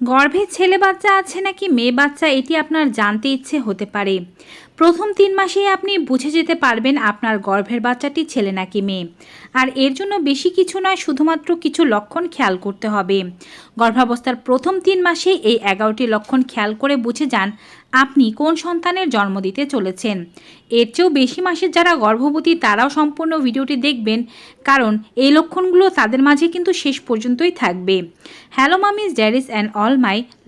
গর্ভে ছেলে বাচ্চা আছে নাকি মেয়ে বাচ্চা, এটি আপনার জানতে ইচ্ছে হতে পারে। প্রথম তিন মাসেই আপনি বুঝে যেতে পারবেন আপনার গর্ভের বাচ্চাটি ছেলে নাকি মেয়ে। আর এর জন্য বেশি কিছু নয়, শুধুমাত্র কিছু লক্ষণ খেয়াল করতে হবে। গর্ভাবস্থার প্রথম তিন মাসে এই এগারোটি লক্ষণ খেয়াল করে বুঝে যান আপনি কোন সন্তানের জন্ম দিতে চলেছেন? এর চেয়েও বেশি মাসের যারা গর্ভবতী, তারাও সম্পূর্ণ ভিডিওটি দেখবেন, কারণ এই লক্ষণগুলো তাদের মাঝে কিন্তু শেষ পর্যন্তই থাকবে। Hello mummies daddies and all my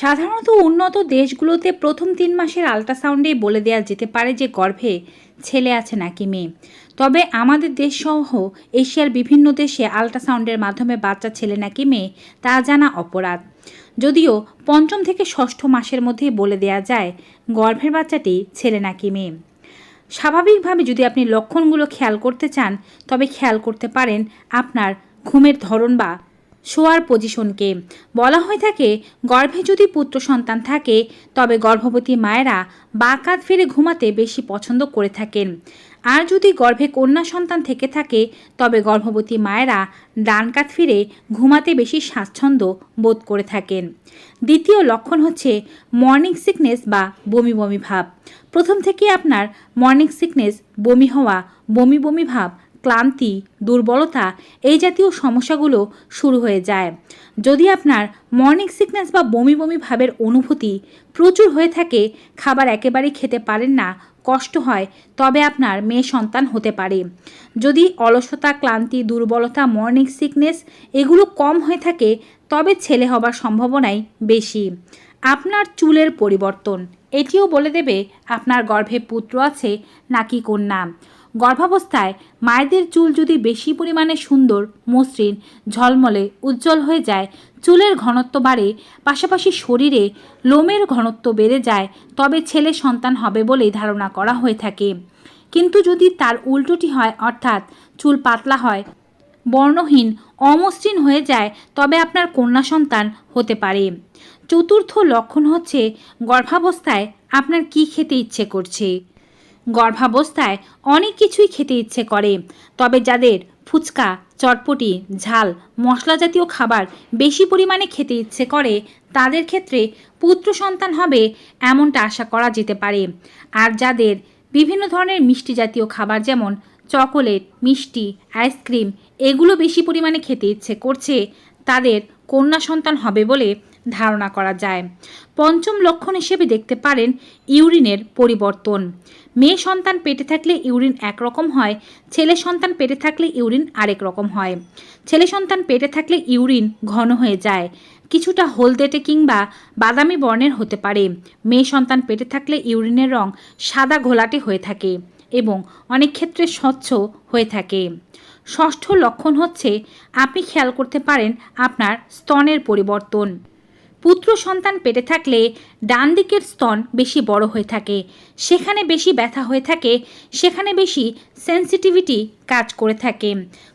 সাধারণত উন্নত দেশগুলোতে প্রথম তিন মাসের আল্ট্রাসাউন্ডে বলে দেওয়া যেতে পারে যে গর্ভে ছেলে আছে নাকি মেয়ে। তবে আমাদের দেশসহ এশিয়ার বিভিন্ন দেশে আল্ট্রাসাউন্ডের মাধ্যমে বাচ্চা ছেলে নাকি মেয়ে, তা জানা অপরাধ। যদিও পঞ্চম থেকে ষষ্ঠ মাসের মধ্যেই বলে দেয়া যায়, গর্ভের বাচ্চাটি ছেলে নাকি মেয়ে। স্বাভাবিকভাবে যদি আপনি লক্ষণগুলো খেয়াল করতে চান, তবে খেয়াল করতে পারেন আপনার ঘুমের ধরন বা শোয়ার পজিশনকে বলা হয়ে থাকে, গর্ভে যদি পুত্র সন্তান থাকে, তবে গর্ভবতী মায়েরা বা কাত ফিরে ঘুমাতে বেশি পছন্দ করে থাকেন। আর যদি গর্ভে কন্যা সন্তান থেকে থাকে, তবে গর্ভবতী মায়েরা ডান কাত ফিরে ঘুমাতে বেশি স্বাচ্ছন্দ্য বোধ করে থাকেন। দ্বিতীয় লক্ষণ হচ্ছে মর্নিং সিকনেস বা বমি বমি ভাব। প্রথম থেকে আপনার মর্নিং সিকনেস বমি হওয়া, বমি বমি ভাব ক্লান্তি, দুর্বলতা এই জাতীয় সমস্যাগুলো শুরু হয়ে যায়। যদি আপনার মর্নিং সিকনেস বা বমি বমি ভাবের অনুভূতি প্রচুর হয়ে থাকে, খাবার একেবারেই খেতে পারেন না, কষ্ট হয়, তবে আপনার মেয়ে সন্তান হতে পারে। যদি অলসতা, ক্লান্তি, দুর্বলতা মর্নিং সিকনেস এগুলো কম হয়ে থাকে, তবে ছেলে হবার সম্ভাবনাই বেশি। আপনার চুলের পরিবর্তন, এটিও বলে দেবে আপনার গর্ভে পুত্র আছে নাকি কন্যা। গর্ভাবস্থায় মায়েদের চুল যদি বেশি পরিমাণে সুন্দর, মসৃণ, ঝলমলে, উজ্জ্বল হয়ে যায়, চুলের ঘনত্ব বাড়ে, পাশাপাশি শরীরে লোমের ঘনত্ব বেড়ে যায়, তবে ছেলে সন্তান হবে বলেই ধারণা করা হয়ে থাকে। কিন্তু যদি তার উল্টোটি হয়, অর্থাৎ চুল পাতলা হয়, বর্ণহীন, অমসৃণ হয়ে যায়, তবে আপনার কন্যা সন্তান হতে পারে। চতুর্থ লক্ষণ হচ্ছে গর্ভাবস্থায় আপনার কি খেতে ইচ্ছে করছে? গর্ভাবস্থায় অনেক কিছুই খেতে ইচ্ছে করে। তবে যাদের ফুচকা, চটপটি, ঝাল মশলা জাতীয় খাবার বেশি পরিমাণে খেতে ইচ্ছে করে, তাদের ক্ষেত্রে পুত্র সন্তান হবে এমনটা আশা করা যেতে পারে। আর যাদের বিভিন্ন ধরনের মিষ্টি জাতীয় খাবার যেমন চকোলেট, মিষ্টি, আইসক্রিম এগুলো বেশি পরিমাণে খেতে ইচ্ছে করছে, তাদের কন্যা সন্তান হবে বলে ধারণা করা যায়। পঞ্চম লক্ষণ হিসেবে দেখতে পারেন ইউরিনের পরিবর্তন। মেয়ে সন্তান পেটে থাকলে ইউরিন একরকম হয়, ছেলে সন্তান পেটে থাকলে ইউরিন আরেক রকম হয়। ছেলে সন্তান পেটে থাকলে ইউরিন ঘন হয়ে যায়, কিছুটা হলদেটে কিংবা বাদামি বর্ণের হতে পারে। মেয়ে সন্তান পেটে থাকলে ইউরিনের রং সাদা ঘোলাটে হয়ে থাকে এবং অনেক ক্ষেত্রে স্বচ্ছ হয়ে থাকে। ষষ্ঠ লক্ষণ হচ্ছে, আপনি খেয়াল করতে পারেন আপনার স্তনের পরিবর্তন। পুত্র সন্তান পেটে থাকলে ডান দিকের স্তন বেশি বড় হয়ে থাকে, সেখানে বেশি ব্যথা হয়ে থাকে, সেখানে বেশি সেন্সিটিভিটি কাজ করে থাকে।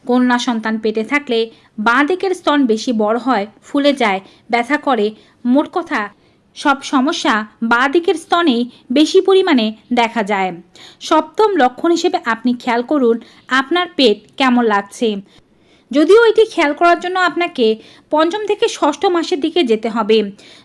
কন্যা সন্তান পেটে থাকলে বাঁ দিকের স্তন বেশি বড় হয়, ফুলে যায়, ব্যথা করে। মোট কথা, সব সমস্যা বাঁ দিকের স্তনেই বেশি পরিমাণে দেখা যায়। সপ্তম লক্ষণ হিসেবে আপনি খেয়াল করুন, আপনার পেট কেমন লাগছে। যদিও এটি খেয়াল করার জন্য আপনাকে পঞ্চম থেকে ষষ্ঠ মাসের দিকে যেতে হবে।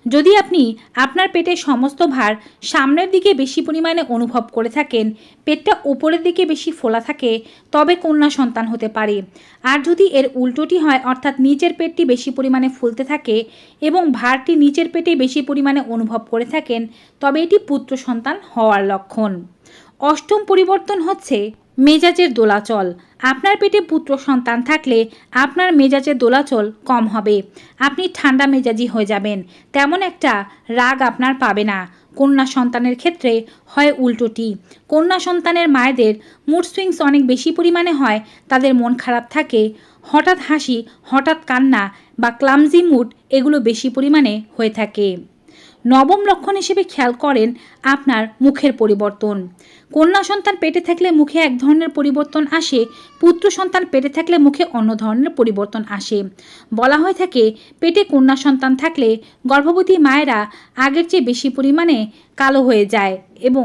যদি আপনি আপনার পেটের সমস্ত ভার সামনের দিকে বেশি পরিমাণে অনুভব করে থাকেন, পেটটা উপরের দিকে বেশি ফোলা থাকে, তবে কন্যা সন্তান হতে পারে। আর যদি এর উল্টোটি হয়, অর্থাৎ নিচের পেটটি বেশি পরিমাণে ফুলতে থাকে এবং ভারটি নিচের পেটে বেশি পরিমাণে অনুভব করে থাকেন, তবে এটি পুত্র সন্তান হওয়ার লক্ষণ। অষ্টম পরিবর্তন হচ্ছে মেজাজের দোলাচল। আপনার পেটে পুত্র সন্তান থাকলে আপনার মেজাজের দোলাচল কম হবে। আপনি ঠান্ডা মেজাজি হয়ে যাবেন। তেমন একটা রাগ আপনার পাবে না। কন্যা সন্তানের ক্ষেত্রে হয় উল্টোটি। কন্যা সন্তানের মায়েদের মুড সুইংস অনেক বেশি পরিমাণে হয়, তাদের মন খারাপ থাকে, হঠাৎ হাসি, হঠাৎ কান্না বা ক্লামজি মুড এগুলো বেশি পরিমাণে হয়ে থাকে। নবম লক্ষণ হিসেবে খেয়াল করেন আপনার মুখের পরিবর্তন। কন্যা সন্তান পেটে থাকলে মুখে এক ধরনের পরিবর্তন আসে, পুত্র সন্তান পেটে থাকলে মুখে অন্য ধরনের পরিবর্তন আসে। বলা হয়ে থাকে, পেটে কন্যা সন্তান থাকলে গর্ভবতী মায়েরা আগের চেয়ে বেশি পরিমাণে কালো হয়ে যায় এবং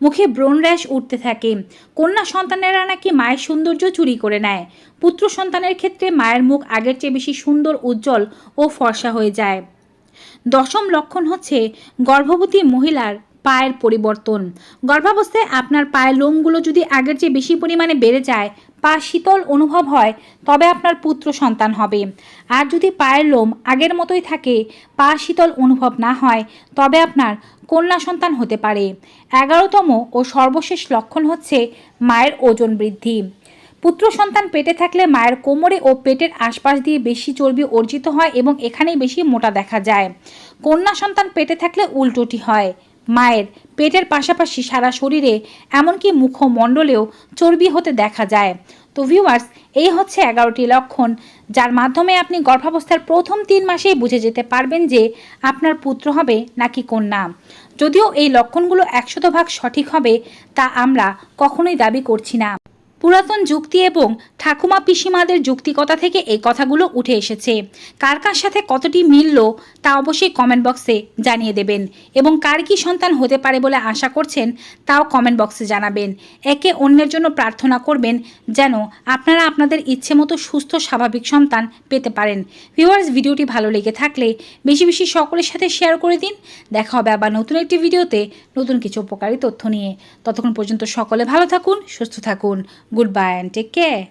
মুখে ব্রণ র্যাশ উঠতে থাকে। কন্যা সন্তানেরা নাকি মায়ের সৌন্দর্য চুরি করে নেয়। পুত্র সন্তানের ক্ষেত্রে মায়ের মুখ আগের চেয়ে বেশি সুন্দর, উজ্জ্বল ও ফর্সা হয়ে যায়। দশম লক্ষণ হচ্ছে গর্ভবতী মহিলার পায়ের পরিবর্তন। গর্ভাবস্থায় আপনার পায়ের লোমগুলো যদি আগের চেয়ে বেশি পরিমাণে বেড়ে যায়, পা শীতল অনুভব হয়, তবে আপনার পুত্র সন্তান হবে। আর যদি পায়ের লোম আগের মতোই থাকে, পা শীতল অনুভব না হয়, তবে আপনার কন্যা সন্তান হতে পারে। এগারোতম ও সর্বশেষ লক্ষণ হচ্ছে মায়ের ওজন বৃদ্ধি। পুত্র সন্তান পেটে থাকলে মায়ের কোমরে ও পেটের আশপাশ দিয়ে বেশি চর্বি অর্জিত হয় এবং এখানেই বেশি মোটা দেখা যায়। কন্যা সন্তান পেটে থাকলে উল্টোটি হয়। মায়ের পেটের পাশাপাশি সারা শরীরে, এমনকি মুখমণ্ডলেও চর্বি হতে দেখা যায়। তো ভিউয়ার্স এই হচ্ছে এগারোটি লক্ষণ, যার মাধ্যমে আপনি গর্ভাবস্থার প্রথম তিন মাসেই বুঝে যেতে পারবেন যে আপনার পুত্র হবে নাকি কন্যা। যদিও এই লক্ষণগুলো একশত ভাগ সঠিক হবে, তা আমরা কখনোই দাবি করছি না। পুরাতন যুক্তি এবং ঠাকুমা পিসিমাদের যুক্তিকতা থেকে এই কথাগুলো উঠে এসেছে। কার কার সাথে কতটি মিলল তা অবশ্যই কমেন্ট বক্সে জানিয়ে দেবেন এবং কার কি সন্তান হতে পারে বলে আশা করছেন তাও কমেন্ট বক্সে জানাবেন। একে অন্যের জন্য প্রার্থনা করবেন যেন আপনারা আপনাদের ইচ্ছে মতো সুস্থ, স্বাভাবিক সন্তান পেতে পারেন। ভিউয়ার্স ভিডিওটি ভালো লেগে থাকলে বেশি বেশি সকলের সাথে শেয়ার করে দিন। দেখা হবে আবার নতুন একটি ভিডিওতে নতুন কিছু উপকারী তথ্য নিয়ে। ততক্ষণ পর্যন্ত সকলে ভালো থাকুন, সুস্থ থাকুন। Goodbye and take care.